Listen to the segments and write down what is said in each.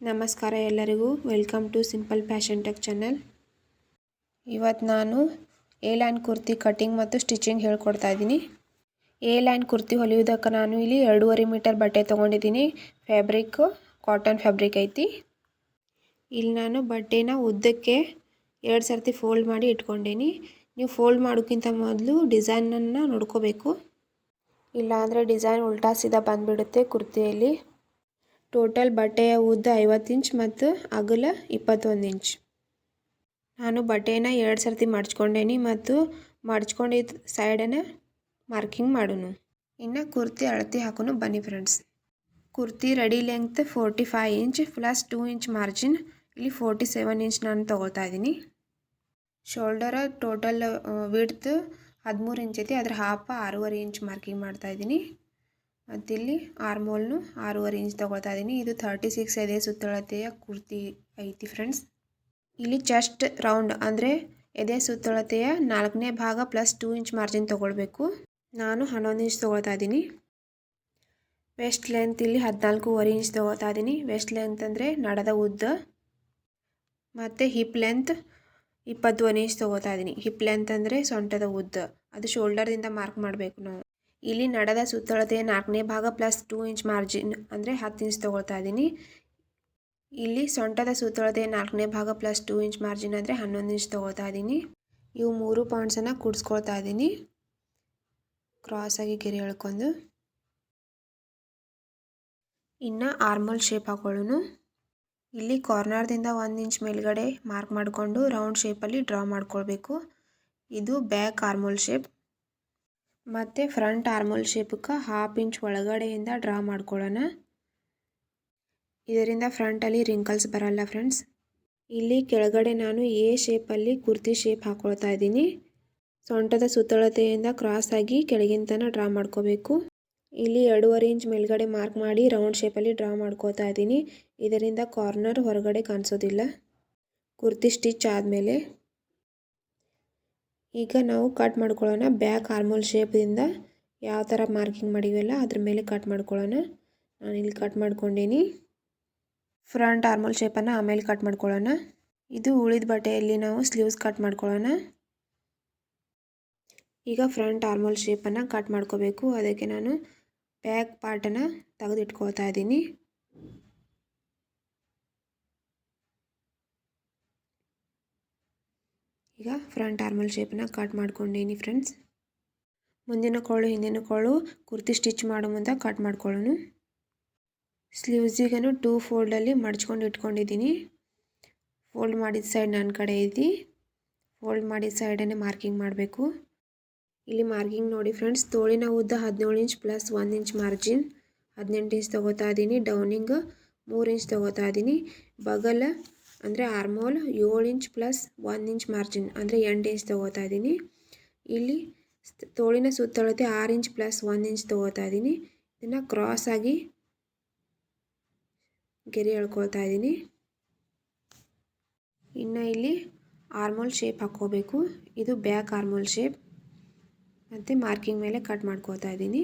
ನಮಸ್ಕಾರ ಎಲ್ಲರಿಗೂ. Welcome to simple fashion tech channel. ಇವತ್ತು ನಾನು ಎ ಲೈನ್ ಕುರ್ತಿ ಕಟಿಂಗ್ ಮತ್ತು ಸ್ಟಿಚಿಂಗ್ ಹೇಳ್ಕೊಡ್ತಾ ಇದ್ದೀನಿ ಎ ಲೈನ್ ಕುರ್ತಿ ಹೊಲಿಯೋದಕ್ಕೆ ನಾನು ಇಲ್ಲಿ ಎರಡೂವರೆ ಮೀಟರ್ ಬಟ್ಟೆ ತೊಗೊಂಡಿದ್ದೀನಿ. ಫ್ಯಾಬ್ರಿಕ್ ಕಾಟನ್ ಫ್ಯಾಬ್ರಿಕ್ ಐತಿ. ಇಲ್ಲಿ ನಾನು ಬಟ್ಟೆನ ಉದ್ದಕ್ಕೆ ಎರಡು ಸರ್ತಿ ಫೋಲ್ಡ್ ಮಾಡಿ ಇಟ್ಕೊಂಡೀನಿ. ನೀವು ಫೋಲ್ಡ್ ಮಾಡೋಕ್ಕಿಂತ ಮೊದಲು ಡಿಸೈನನ್ನು ನೋಡ್ಕೋಬೇಕು. ಇಲ್ಲಾಂದರೆ ಡಿಸೈನ್ ಉಲ್ಟಾ ಸೀದಾ ಬಂದುಬಿಡುತ್ತೆ ಕುರ್ತಿಯಲ್ಲಿ. ಟೋಟಲ್ ಬಟ್ಟೆಯ ಉದ್ದ ಐವತ್ತು ಇಂಚ್ ಮತ್ತು ಅಗಲ ಇಪ್ಪತ್ತೊಂದು ಇಂಚ್. ನಾನು ಬಟ್ಟೆನ ಎರಡು ಸರ್ತಿ ಮಡ್ಚ್ಕೊಂಡೇನಿ ಮತ್ತು ಮಡ್ಚ್ಕೊಂಡಿದ್ದ ಸೈಡನ್ನು ಮಾರ್ಕಿಂಗ್ ಮಾಡೋನು. ಇನ್ನು ಕುರ್ತಿ ಅಳತಿ ಹಾಕೋನು ಬನ್ನಿ friends kurti ready length forty five inch plus two inch margin ಇಲ್ಲಿ ಫೋರ್ಟಿ ಸೆವೆನ್ ಇಂಚ್ ನಾನು ತೊಗೊಳ್ತಾ ಇದ್ದೀನಿ. ಶೋಲ್ಡರ ಟೋಟಲ್ ವಿಡ್ತ್ ಹದಿಮೂರು ಇಂಚ್ ಐತಿ. ಅದ್ರ ಹಾಪ ಆರೂವರೆ ಇಂಚ್ ಮಾರ್ಕಿಂಗ್ ಮಾಡ್ತಾ ಇದ್ದೀನಿ. ಮತ್ತು ಇಲ್ಲಿ ಆರ್ಮೋಲ್ನು ಆರೂವರೆ ಇಂಚ್ ತೊಗೊಳ್ತಾ ಇದ್ದೀನಿ ಇದು ತರ್ಟಿ ಸಿಕ್ಸ್ ಎದೆ ಸುತ್ತಳತೆಯ ಕುರ್ತಿ ಐತಿ ಫ್ರೆಂಡ್ಸ್. ಇಲ್ಲಿ ಚೆಸ್ಟ್ ರೌಂಡ್ ಅಂದರೆ ಎದೆ ಸುತ್ತಳತೆಯ ನಾಲ್ಕನೇ ಭಾಗ ಪ್ಲಸ್ ಟೂ ಇಂಚ್ ಮಾರ್ಜಿನ್ ತೊಗೊಳ್ಬೇಕು. ನಾನು ಹನ್ನೊಂದು ಇಂಚ್ ತೊಗೊಳ್ತಾ ಇದ್ದೀನಿ ವೆಸ್ಟ್ ಲೆಂತ್ ಇಲ್ಲಿ ಹದಿನಾಲ್ಕೂವರೆ ಇಂಚ್ ತೊಗೊಳ್ತಾ ಇದ್ದೀನಿ ವೆಸ್ಟ್ ಲೆಂತ್ ಅಂದರೆ ನಡದ ಉದ್ದ. ಮತ್ತು ಹಿಪ್ ಲೆಂತ್ ಇಪ್ಪತ್ತೊಂದು ಇಂಚ್ ತೊಗೋತಾ ಇದ್ದೀನಿ ಹಿಪ್ ಲೆಂತ್ ಅಂದರೆ ಸೊಂಟದ ಉದ್ದ. ಅದು ಶೋಲ್ಡರ್ದಿಂದ ಮಾರ್ಕ್ ಮಾಡಬೇಕು ನಾವು. ಇಲ್ಲಿ ನಡದ ಸುತ್ತಳತೆ ನಾಲ್ಕನೇ ಭಾಗ ಪ್ಲಸ್ ಟೂ ಇಂಚ್ ಮಾರ್ಜಿನ್ ಅಂದರೆ ಹತ್ತು ಇಂಚ್ ತೊಗೊಳ್ತಾ ಇದ್ದೀನಿ. ಇಲ್ಲಿ ಸೊಂಟದ ಸುತ್ತಳತೆ ನಾಲ್ಕನೇ ಭಾಗ ಪ್ಲಸ್ ಟೂ ಇಂಚ್ ಮಾರ್ಜಿನ್ ಅಂದರೆ ಹನ್ನೊಂದು ಇಂಚ್ ತೊಗೊಳ್ತಾ ಇದ್ದೀನಿ. ಇವು ಮೂರು ಪಾಯಿಂಟ್ಸನ್ನು ಕೂಡಿಸ್ಕೊಳ್ತಾ ಇದ್ದೀನಿ. ಕ್ರಾಸಾಗಿ ಗೆರೆ ಎಳ್ಕೊಂಡು. ಇನ್ನು ಆರ್ಮಲ್ ಶೇಪ್ ಹಾಕೊಳ್ಳೋನು ಇಲ್ಲಿ ಕಾರ್ನರ್ದಿಂದ ಒಂದು ಇಂಚ್ ಮೇಲ್ಗಡೆ ಮಾರ್ಕ್ ಮಾಡಿಕೊಂಡು ರೌಂಡ್ ಶೇಪಲ್ಲಿ ಡ್ರಾ ಮಾಡ್ಕೊಳ್ಬೇಕು. ಇದು ಬ್ಯಾಕ್ ಆರ್ಮೋಲ್ ಶೇಪ್ ಮತ್ತು ಫ್ರಂಟ್ ಆರ್ಮೋಲ್ ಶೇಪಕ್ಕೆ ಹಾಫ್ ಇಂಚ್ ಒಳಗಡೆಯಿಂದ ಡ್ರಾ ಮಾಡ್ಕೊಳ್ಳೋಣ. ಇದರಿಂದ ಫ್ರಂಟಲ್ಲಿ ರಿಂಕಲ್ಸ್ ಬರಲ್ಲ ಫ್ರೆಂಡ್ಸ್ ಇಲ್ಲಿ ಕೆಳಗಡೆ ನಾನು ಎ ಶೇಪಲ್ಲಿ ಕುರ್ತಿ ಶೇಪ್ ಹಾಕ್ಕೊಳ್ತಾ ಇದ್ದೀನಿ. ಸೊಂಟದ ಸುತ್ತಳತೆಯಿಂದ ಕ್ರಾಸ್ ಆಗಿ ಕೆಳಗಿಂತನ ಡ್ರಾ ಮಾಡ್ಕೋಬೇಕು. ಇಲ್ಲಿ ಎರಡೂವರೆ ಇಂಚ್ ಮೇಲ್ಗಡೆ ಮಾರ್ಕ್ ಮಾಡಿ ರೌಂಡ್ ಶೇಪಲ್ಲಿ ಡ್ರಾ ಮಾಡ್ಕೋತಾ ಇದ್ದೀನಿ. ಇದರಿಂದ ಕಾರ್ನರ್ ಹೊರಗಡೆ ಕಾಣಿಸೋದಿಲ್ಲ. ಕುರ್ತಿ ಸ್ಟಿಚ್ ಆದಮೇಲೆ ಈಗ ನಾವು ಕಟ್ ಮಾಡ್ಕೊಳ್ಳೋಣ. ಬ್ಯಾಕ್ ಆರ್ಮೋಲ್ ಶೇಪಿಂದ ಯಾವ ಥರ ಮಾರ್ಕಿಂಗ್ ಮಾಡಿವಲ್ಲ ಅದ್ರ ಮೇಲೆ ಕಟ್ ಮಾಡ್ಕೊಳ್ಳೋಣ. ನಾನು ಇಲ್ಲಿ ಕಟ್ ಮಾಡ್ಕೊಂಡೀನಿ ಫ್ರಂಟ್ ಆರ್ಮೋಲ್ ಶೇಪನ್ನು ಆಮೇಲೆ ಕಟ್ ಮಾಡ್ಕೊಳ್ಳೋಣ. ಇದು ಉಳಿದ ಬಟ್ಟೆಯಲ್ಲಿ ನಾವು ಸ್ಲೀವ್ಸ್ ಕಟ್ ಮಾಡ್ಕೊಳ್ಳೋಣ. ಈಗ ಫ್ರಂಟ್ ಆರ್ಮೋಲ್ ಶೇಪನ್ನು ಕಟ್ ಮಾಡ್ಕೋಬೇಕು. ಅದಕ್ಕೆ ನಾನು ಬ್ಯಾಕ್ ಪಾರ್ಟನ್ನು ತೆಗೆದಿಟ್ಕೊಳ್ತಾ ಇದ್ದೀನಿ. ಈಗ ಫ್ರಂಟ್ ಆರ್ಮಲ್ ಶೇಪನ್ನ ಕಟ್ ಮಾಡ್ಕೊಂಡೀನಿ ಫ್ರೆಂಡ್ಸ್ ಮುಂದಿನ ಕೋಳು ಹಿಂದಿನ ಕೋಳು ಕುರ್ತಿ ಸ್ಟಿಚ್ ಮಾಡೋ ಮುಂದೆ ಕಟ್ ಮಾಡ್ಕೊಳ್ಳೋನು ಸ್ಲೀವ್ಸಿಗೇನು ಟೂ ಫೋಲ್ಡಲ್ಲಿ ಮಡ್ಚ್ಕೊಂಡು ಇಟ್ಕೊಂಡಿದ್ದೀನಿ ಫೋಲ್ಡ್ ಮಾಡಿದ ಸೈಡ್ ನನ್ನ ಕಡೆ ಐತಿ. ಫೋಲ್ಡ್ ಮಾಡಿದ ಸೈಡನ್ನೇ ಮಾರ್ಕಿಂಗ್ ಮಾಡಬೇಕು. ಇಲ್ಲಿ ಮಾರ್ಕಿಂಗ್ ನೋಡಿ ಫ್ರೆಂಡ್ಸ್ ತೋಳಿನ ಉದ್ದ ಹದಿನೇಳು ಇಂಚ್ ಪ್ಲಸ್ ಒಂದು ಇಂಚ್ ಮಾರ್ಜಿನ್ ಹದಿನೆಂಟು ಇಂಚ್ ತೊಗೋತಾ ಇದ್ದೀನಿ ಡೌನಿಂಗ್ ಮೂರು ಇಂಚ್ ತೊಗೋತಾ ಇದ್ದೀನಿ ಬಗಲ ಅಂದರೆ ಆರ್ಮೋಲ್ ಏಳು ಇಂಚ್ ಪ್ಲಸ್ ಒಂದು ಇಂಚ್ ಮಾರ್ಜಿನ್ ಅಂದರೆ ಎಂಟು ಇಂಚ್ ತೊಗೋತಾ ಇದ್ದೀನಿ. ಇಲ್ಲಿ ತೋಳಿನ ಸುತ್ತಳತೆ ಆರು ಇಂಚ್ ಪ್ಲಸ್ ಒಂದು ಇಂಚ್ ತೊಗೋತಾ ಇದ್ದೀನಿ. ಇದನ್ನು ಆಗಿ ಗೆರೆ ಎಳ್ಕೊಳ್ತಾ ಇದ್ದೀನಿ. ಇನ್ನು ಇಲ್ಲಿ ಆರ್ಮೋಲ್ ಶೇಪ್ ಹಾಕ್ಕೋಬೇಕು. ಇದು ಬ್ಯಾಕ್ ಆರ್ಮೋಲ್ ಶೇಪ್ ಮತ್ತು ಮಾರ್ಕಿಂಗ್ ಮೇಲೆ ಕಟ್ ಮಾಡ್ಕೋತಾ ಇದ್ದೀನಿ.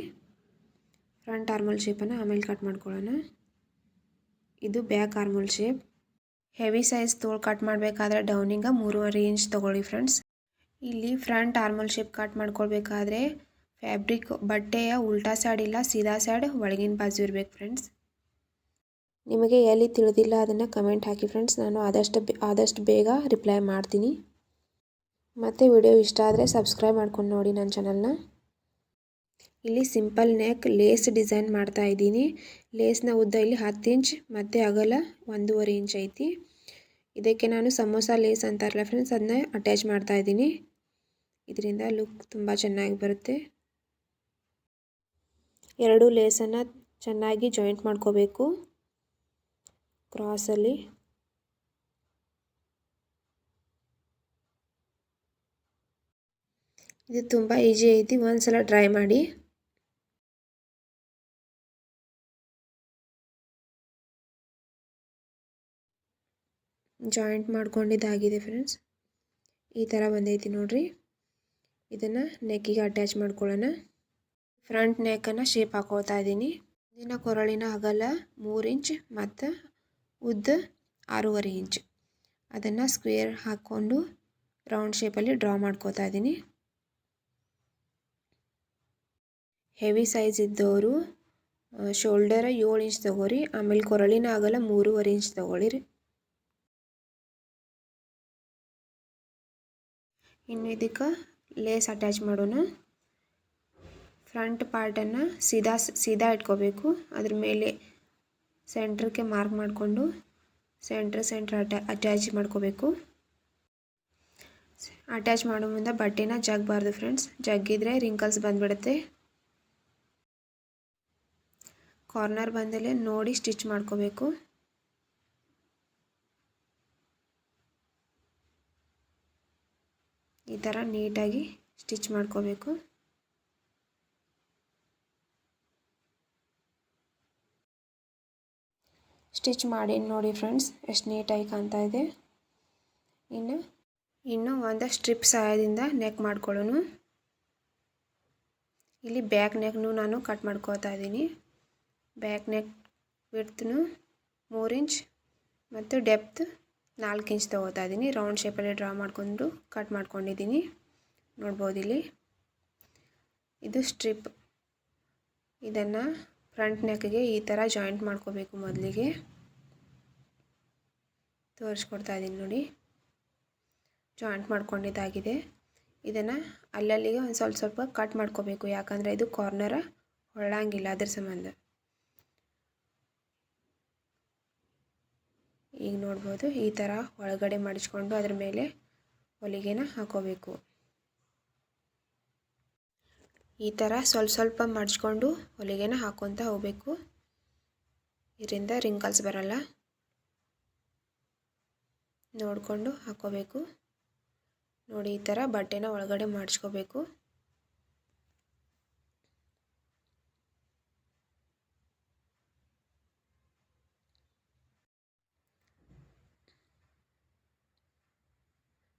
ಫ್ರಂಟ್ ಆರ್ಮೋಲ್ ಶೇಪನ್ನು ಆಮೇಲೆ ಕಟ್ ಮಾಡ್ಕೊಳ್ಳೋಣ. ಇದು back armhole shape heavy size ತೋಳು ಕಟ್ ಮಾಡಬೇಕಾದ್ರೆ ಡೌನಿಂಗ ಮೂರುವರೆ ಇಂಚ್ ತೊಗೊಳ್ಳಿ ಫ್ರೆಂಡ್ಸ್. ಇಲ್ಲಿ ಫ್ರಂಟ್ ಆರ್ಮಲ್ ಶೇಪ್ ಕಟ್ ಮಾಡ್ಕೊಳ್ಬೇಕಾದ್ರೆ ಫ್ಯಾಬ್ರಿಕ್ ಬಟ್ಟೆಯ ಉಲ್ಟಾ ಸೈಡ್ ಇಲ್ಲ, ಸೀದಾ ಸೈಡ್ ಒಳಗಿನ ಬಾಜು ಇರಬೇಕು ಫ್ರೆಂಡ್ಸ್. ನಿಮಗೆ ಎಲ್ಲಿ ತಿಳಿದಿಲ್ಲ ಅದನ್ನು ಕಮೆಂಟ್ ಹಾಕಿ ಫ್ರೆಂಡ್ಸ್. ನಾನು ಆದಷ್ಟು ಆದಷ್ಟು ಬೇಗ ರಿಪ್ಲೈ ಮಾಡ್ತೀನಿ. ಮತ್ತು ವಿಡಿಯೋ ಇಷ್ಟ ಆದರೆ ಸಬ್ಸ್ಕ್ರೈಬ್ ಮಾಡ್ಕೊಂಡು ನೋಡಿ ನನ್ನ ಚಾನಲ್ನ ಇಲ್ಲಿ ಸಿಂಪಲ್ ನೆಕ್ ಲೇಸ್ ಡಿಸೈನ್ ಮಾಡ್ತಾ ಇದ್ದೀನಿ. ಲೇಸ್ನ ಉದ್ದ ಇಲ್ಲಿ ಹತ್ತು ಇಂಚ್, ಮತ್ತು ಅಗಲ ಒಂದೂವರೆ ಇಂಚ್ ಐತಿ. ಇದಕ್ಕೆ ನಾನು ಸಮೋಸ ಲೇಸ್ ಅಂತಾರಲ್ಲ ಫ್ರೆಂಡ್ಸ್ ಅದನ್ನ ಅಟ್ಯಾಚ್ ಮಾಡ್ತಾ ಇದ್ದೀನಿ. ಇದರಿಂದ ಲುಕ್ ತುಂಬ ಚೆನ್ನಾಗಿ ಬರುತ್ತೆ. ಎರಡು ಲೇಸನ್ನು ಚೆನ್ನಾಗಿ ಜಾಯಿಂಟ್ ಮಾಡ್ಕೋಬೇಕು. ಕ್ರಾಸಲ್ಲಿ ಇದು ತುಂಬ ಈಜಿ ಐತಿ, ಒಂದ್ಸಲ ಟ್ರೈ ಮಾಡಿ. ಜಾಯಿಂಟ್ ಮಾಡ್ಕೊಂಡಿದ್ದಾಗಿದೆ ಫ್ರೆಂಡ್ಸ್ ಈ ಥರ ಬಂದೈತಿ ನೋಡಿರಿ. ಇದನ್ನು ನೆಕ್ಕಿಗೆ ಅಟ್ಯಾಚ್ ಮಾಡ್ಕೊಳ್ಳೋಣ. ಫ್ರಂಟ್ ನೆಕ್ಕನ್ನು ಶೇಪ್ ಹಾಕೋತಾ ಇದ್ದೀನಿ ದಿನ ಕೊರಳಿನ ಅಗಲ ಮೂರು ಇಂಚ್ ಮತ್ತು ಉದ್ದ ಆರೂವರೆ ಇಂಚ್. ಅದನ್ನು ಸ್ಕ್ವೇರ್ ಹಾಕ್ಕೊಂಡು ರೌಂಡ್ ಶೇಪಲ್ಲಿ ಡ್ರಾ ಮಾಡ್ಕೋತಾ ಇದ್ದೀನಿ ಹೆವಿ ಸೈಜ್ ಇದ್ದವರು ಶೋಲ್ಡರ ಏಳು ಇಂಚ್ ತೊಗೋರಿ, ಆಮೇಲೆ ಕೊರಳಿನ ಆಗಲ್ಲ ಮೂರುವರೆ ಇಂಚ್ ತೊಗೊಳ್ಳಿರಿ. ಇನ್ನು ಇದಕ್ಕೆ ಲೇಸ್ ಅಟ್ಯಾಚ್ ಮಾಡೋಣ. ಫ್ರಂಟ್ ಪಾರ್ಟನ್ನು ಸೀದಾ ಸೀದಾ ಇಟ್ಕೋಬೇಕು. ಅದ್ರ ಮೇಲೆ ಸೆಂಟ್ರಕ್ಕೆ ಮಾರ್ಕ್ ಮಾಡಿಕೊಂಡು ಸೆಂಟ್ರ್ ಸೆಂಟ್ರ್ ಅಟ್ಯಾ ಅಟ್ಯಾಚ್ ಮಾಡ್ಕೋಬೇಕು. ಅಟ್ಯಾಚ್ ಮಾಡೋ ಮುಂದೆ ಬಟ್ಟೆನ ಜಗ್ಬಾರ್ದು ಫ್ರೆಂಡ್ಸ್ ಜಗ್ಗಿದ್ರೆ ರಿಂಕಲ್ಸ್ ಬಂದುಬಿಡುತ್ತೆ. ಕಾರ್ನರ್ ಬಂದಲೇ ನೋಡಿ ಸ್ಟಿಚ್ ಮಾಡ್ಕೋಬೇಕು. ಈ ಥರ ನೀಟಾಗಿ ಸ್ಟಿಚ್ ಮಾಡ್ಕೋಬೇಕು. ಸ್ಟಿಚ್ ಮಾಡಿ ನೋಡಿ ಫ್ರೆಂಡ್ಸ್, ಎಷ್ಟು ನೀಟಾಗಿ ಕಾಣ್ತಾ ಇದೆ. ಇನ್ನು ಇನ್ನು ಒಂದು ಸ್ಟ್ರಿಪ್ ಸಹಾಯದಿಂದ ನೆಕ್ ಮಾಡ್ಕೊಳ್ಳೋಣ. ಇಲ್ಲಿ ಬ್ಯಾಕ್ ನೆಕ್ನು ನಾನು ಕಟ್ ಮಾಡ್ಕೋತಾ ಇದ್ದೀನಿ. ಬ್ಯಾಕ್ ನೆಕ್ ವಿಡ್ತ್ನು ಮೂರು ಇಂಚ್ ಮತ್ತು ಡೆಪ್ತ್ ನಾಲ್ಕು ಇಂಚ್ ತೊಗೋತಾ ಇದ್ದೀನಿ. ರೌಂಡ್ ಶೇಪಲ್ಲಿ ಡ್ರಾ ಮಾಡಿಕೊಂಡು, ಕಟ್ ಮಾಡ್ಕೊಂಡಿದ್ದೀನಿ. ನೋಡ್ಬೋದು ಇಲ್ಲಿ. ಇದು ಸ್ಟ್ರಿಪ್. ಇದನ್ನು ಫ್ರಂಟ್ ನೆಕ್ಗೆ ಈ ಥರ ಜಾಯಿಂಟ್ ಮಾಡ್ಕೋಬೇಕು ಮೊದಲಿಗೆ. ತೋರಿಸ್ಕೊಡ್ತಾ ಇದ್ದೀನಿ ನೋಡಿ. ಜಾಯಿಂಟ್ ಮಾಡ್ಕೊಂಡಿದ್ದಾಗಿದೆ. ಇದನ್ನು ಅಲ್ಲಲ್ಲಿಗೆ ಒಂದು ಸ್ವಲ್ಪ ಸ್ವಲ್ಪ ಕಟ್ ಮಾಡ್ಕೋಬೇಕು. ಯಾಕಂದರೆ ಇದು ಕಾರ್ನರ ಹೊಳ್ಳಂಗಿಲ್ಲ ಅದ್ರ ಸಂಬಂಧ. ಈಗ ನೋಡ್ಬೋದು ಈ ಥರ ಒಳಗಡೆ ಮಡಿಚ್ಕೊಂಡು ಅದ್ರ ಮೇಲೆ ಹೊಲಿಗೆನ ಹಾಕೋಬೇಕು. ಈ ಥರ ಸ್ವಲ್ಪ ಸ್ವಲ್ಪ ಮಡಿಚ್ಕೊಂಡು ಹೊಲಿಗೆನ ಹಾಕ್ಕೊತ ಹೋಗಬೇಕು. ಇದರಿಂದ ರಿಂಕಲ್ಸ್ ಬರಲ್ಲ. ನೋಡಿಕೊಂಡು ಹಾಕೋಬೇಕು. ನೋಡಿ ಈ ಥರ ಬಟ್ಟೆನ ಒಳಗಡೆ ಮಾಡಿಸ್ಕೋಬೇಕು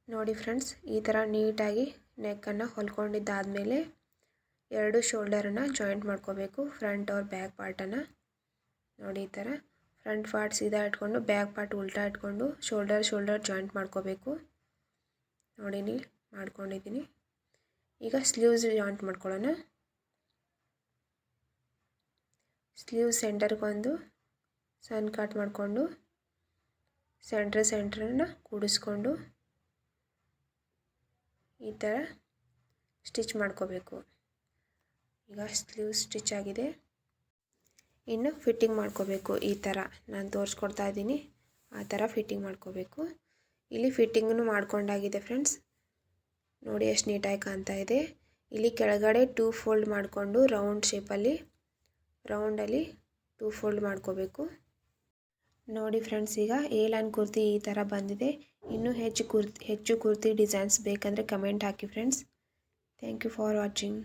ನೋಡಿ ಫ್ರೆಂಡ್ಸ್, ಈ ಥರ ನೀಟಾಗಿ ನೆಕ್ಕನ್ನು ಹೊಲ್ಕೊಂಡಿದ್ದಾದಮೇಲೆ ಎರಡು ಶೋಲ್ಡರನ್ನು ಜಾಯಿಂಟ್ ಮಾಡ್ಕೋಬೇಕು. ಫ್ರಂಟ್ ಅವ್ರ ಬ್ಯಾಕ್ ಪಾರ್ಟನ್ನು ನೋಡಿ ಈ ಥರ. ಫ್ರಂಟ್ ಪಾರ್ಟ್ ಸೀದಾ ಇಟ್ಕೊಂಡು ಬ್ಯಾಕ್ ಪಾರ್ಟ್ ಉಲ್ಟಾ ಇಟ್ಕೊಂಡು ಶೋಲ್ಡರ್ ಶೋಲ್ಡರ್ ಜಾಯಿಂಟ್ ಮಾಡ್ಕೋಬೇಕು. ನೋಡಿ ನೀವು ಮಾಡ್ಕೊಂಡಿದ್ದೀನಿ. ಈಗ ಸ್ಲೀವ್ಸ್ ಜಾಯಿಂಟ್ ಮಾಡ್ಕೊಳ್ಳೋಣ. ಸ್ಲೀವ್ ಸೆಂಟರ್ಗೊಂದು ಸಣ್ಣ ಕಟ್ ಮಾಡಿಕೊಂಡು ಸೆಂಟ್ರ್ ಸೆಂಟ್ರನ್ನ ಕೂಡಿಸ್ಕೊಂಡು ಈ ಥರ ಸ್ಟಿಚ್ ಮಾಡ್ಕೋಬೇಕು. ಈಗ ಸ್ಲೀವ್ ಸ್ಟಿಚ್ ಆಗಿದೆ. ಇನ್ನು ಫಿಟ್ಟಿಂಗ್ ಮಾಡ್ಕೋಬೇಕು ಈ ಥರ. ನಾನು ತೋರಿಸ್ಕೊಡ್ತಾ ಇದ್ದೀನಿ. ಆ ಥರ ಫಿಟ್ಟಿಂಗ್ ಮಾಡ್ಕೋಬೇಕು. ಇಲ್ಲಿ ಫಿಟ್ಟಿಂಗನ್ನು ಮಾಡ್ಕೊಂಡಾಗಿದೆ ಫ್ರೆಂಡ್ಸ್ ನೋಡಿ ಎಷ್ಟು ನೀಟಾಗಿ ಕಾಣ್ತಾ ಇದೆ. ಇಲ್ಲಿ ಕೆಳಗಡೆ ಟೂ ಫೋಲ್ಡ್ ಮಾಡಿಕೊಂಡು ರೌಂಡ್ ಶೇಪಲ್ಲಿ ರೌಂಡಲ್ಲಿ ಟೂ ಫೋಲ್ಡ್ ಮಾಡ್ಕೋಬೇಕು. ನೋಡಿ ಫ್ರೆಂಡ್ಸ್ ಈಗ ಏಲಾನ್ ಲೈನ್ ಕುರ್ತಿ ಈ ಥರ ಬಂದಿದೆ. ಇನ್ನೂ ಹೆಚ್ಚು ಕುರ್ತಿ ಹೆಚ್ಚು ಕುರ್ತಿ ಡಿಸೈನ್ಸ್ ಬೇಕಂದರೆ comment hockey friends thank you for watching